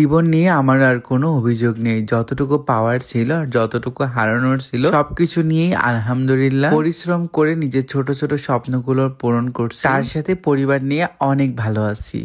জীবন নিয়ে আমার আর কোনো অভিযোগ নেই। যতটুকু পাওয়ার ছিল আর যতটুকু হারানোর ছিল, সবকিছু নিয়েই আলহামদুলিল্লাহ পরিশ্রম করে নিজের ছোট ছোট স্বপ্নগুলো পূরণ করছি। তার সাথে পরিবার নিয়ে অনেক ভালো আছি।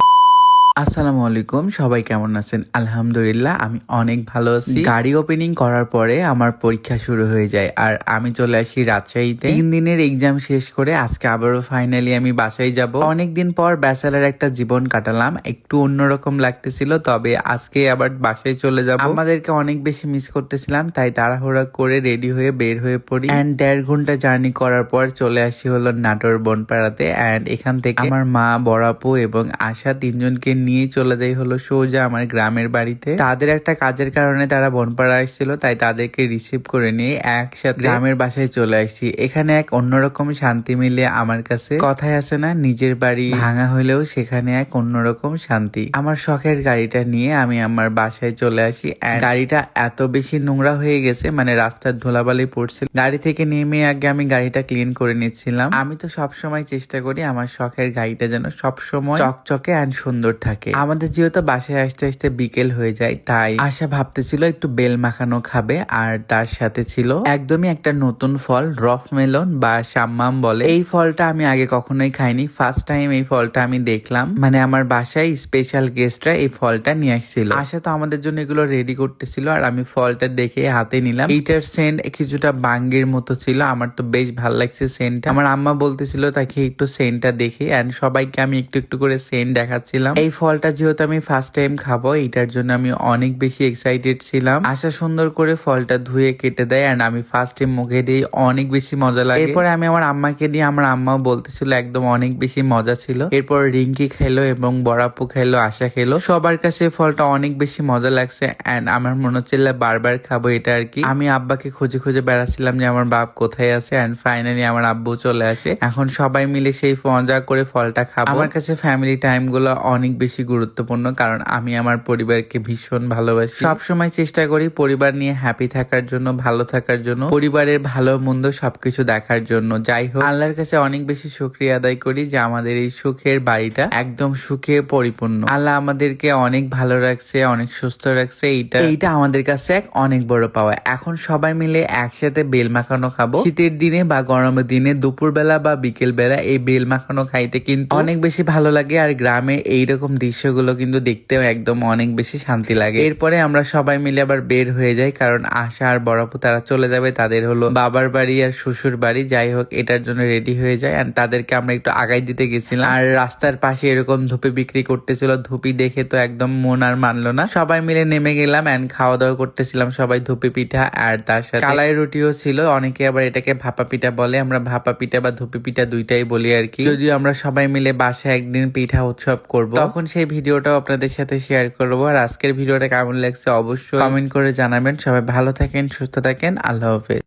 আসসালামু আলাইকুম, সবাই কেমন আছেন? আলহামদুলিল্লাহ, আমি অনেক ভালো আছি। গাড়ি ওপেনিং করার পরে আমার পরীক্ষা শুরু হয়ে যায়। আর আমি চলে আসি রাজশাহীতে। তিন দিনের এক্সাম শেষ করে আজকে আবারও ফাইনালি আমি বাসায় যাব। অনেকদিন পর ব্যাচেলার একটা জীবন কাটালাম। একটু অন্যরকম লাগতেছিল, তবে আজকে আবার বাসায় চলে যাব। আমাদেরকে অনেক বেশি মিস করতেছিলাম, তাই তাড়াহুড়া করে রেডি হয়ে বের হয়ে পড়ি। অ্যান্ড দেড় ঘণ্টা জার্নি করার পর চলে আসি হলো নাটোর, বনপাড়াতে। অ্যান্ড এখান থেকে আমার মা বড়াপু এবং আশা তিনজনকে নিয়ে চলে যাই হলো সোজা আমার গ্রামের বাড়িতে। তাদের একটা কাজের কারণে তারা বনপাড়া আসছিল তাই তাদেরকে রিসিভ করে নিয়ে একসাথে গ্রামের বাসায় চলে আসছি। এখানে এক অন্যরকম শান্তি মিলে আমার কাছে। কথায় আছে না, নিজের বাড়ি ভাঙা হলেও সেখানে এক অন্যরকম শান্তি। আমার শখের গাড়িটা নিয়ে আমি আমার বাসায় চলে আসি। গাড়িটা এত বেশি নোংরা হয়ে গেছে মানে রাস্তার ধুলাবালি পড়ছিল গাড়ি থেকে নেমে আগে আমি গাড়িটা ক্লিন করে নিচ্ছিলাম। আমি তো সবসময় চেষ্টা করি আমার শখের গাড়িটা যেন সবসময় চকচকে অ্যান্ড সুন্দর থাকে। আমাদের যেহেতু বাসায় আসতে আসতে বিকেল হয়ে যায়, তাই আশা ভাবতেছিল একটু বেল মাখানো খাবে, আর তার সাথে ছিল একদমই একটা নতুন ফল, রফ মেলন বা সাম্মাম বলে। এই ফলটা আমি আগে কখনোই খাইনি ফার্স্ট টাইম এই ফলটা আমি দেখলাম। মানে আমার বাসায় স্পেশাল গেস্টরা এই ফলটা নিয়ে আসছিল। আশা তো আমাদের জন্য এগুলো রেডি করতেছিল, আর আমি ফলটা দেখে হাতে নিলাম। এইটার সেন্ট কিছুটা বাঙ্গির মতো ছিল, আমার তো বেশ ভালো লাগছে সেন্টটা আমার আম্মা বলতেছিল তাকে একটু সেন্টটা দেখে অ্যান্ড সবাইকে আমি একটু একটু করে সেন্ট দেখাচ্ছিলাম। এই ফলটা যেহেতু আমি ফার্স্ট টাইম খাব এটার জন্য আমি অনেক বেশি এক্সাইটেড ছিলাম। আশা সুন্দর করে ফলটা ধুয়ে কেটে দেয় অ্যান্ড আমি ফার্স্ট টাইম মুখে দিয়ে অনেক বেশি মজা লাগে। এরপরে আমি আমার আম্মাকে দিয়ে আমার আম্মাও বলতেছিল একদম অনেক বেশি মজা ছিল। এরপর রিঙ্কি খেলো এবং বড়াপু খেলো, আশা খেলো। সবার কাছে ফলটা অনেক বেশি মজা লাগছে অ্যান্ড আমার মনে হচ্ছিল বারবার খাব এটা আর কি। আমি আব্বাকে খুঁজে খুঁজে বেড়াচ্ছিলাম যে আমার বাপ কোথায় আছে অ্যান্ড ফাইনালি আমার আব্বু চলে আসে। এখন সবাই মিলে সেই মজা করে ফলটা খাব। আমার কাছে ফ্যামিলি টাইমগুলো অনেক বেশি গুরুত্বপূর্ণ, কারণ আমি আমার পরিবারকে ভীষণ ভালোবাসি। সব সময় চেষ্টা করি পরিবার নিয়ে হ্যাপি থাকার জন্য, ভালো থাকার জন্য, পরিবারের ভালো মন্দ সবকিছু দেখার জন্য। যাই হোক, আল্লাহর কাছে অনেক বেশি শুক্রিয়া আদায় করি যে আমাদের এই সুখের বাড়িটা একদম সুখে পরিপূর্ণ। আল্লাহ আমাদেরকে অনেক ভালো রাখছে, অনেক সুস্থ রাখছে, এইটা এইটা আমাদের কাছে এক অনেক বড় পাওয়া। এখন সবাই মিলে একসাথে বেল মাখানো খাব। শীতের দিনে বা গরমের দিনে দুপুরবেলা বা বিকেল বেলা এই বেল মাখানো খাইতে কিন্তু অনেক বেশি ভালো লাগে, আর গ্রামে এইরকম দৃশ্যগুলো কিন্তু দেখতেও একদম অনেক বেশি শান্তি লাগে। এরপরে আমরা সবাই মিলে আবার বের হয়ে যাই, কারণ আশা আর বড়পু তারা চলে যাবে, তাদের হলো বাবার বাড়ি আর শ্বশুর বাড়ি। যাই হোক, এটার জন্য রেডি হয়ে যায় আর তাদেরকে আমরা একটু আগাই দিতে গেছিলাম। আর রাস্তার পাশে এরকম ধুপি বিক্রি করতেছিল, ধুপি দেখে তো একদম মন আর মানলো না। সবাই মিলে নেমে গেলাম এন্ড খাওয়া দাওয়া করতেছিলাম সবাই ধুপি পিঠা আর তার সাথে কালাই রুটিও ছিল, অনেকে আবার এটাকে ভাপা পিঠা বলে, আমরা ভাপা পিঠা বা ধুপি পিঠা দুইটাই বলি আর কি। যদিও আমরা সবাই মিলে বাসায় একদিন পিঠা উৎসব করব। তখন সেই ভিডিওটাও আপনাদের সাথে শেয়ার করব। আর আজকের ভিডিওটা কেমন লাগছে অবশ্যই কমেন্ট করে জানাবেন। সবাই ভালো থাকেন, সুস্থ থাকেন। আল্লাহ হাফেজ।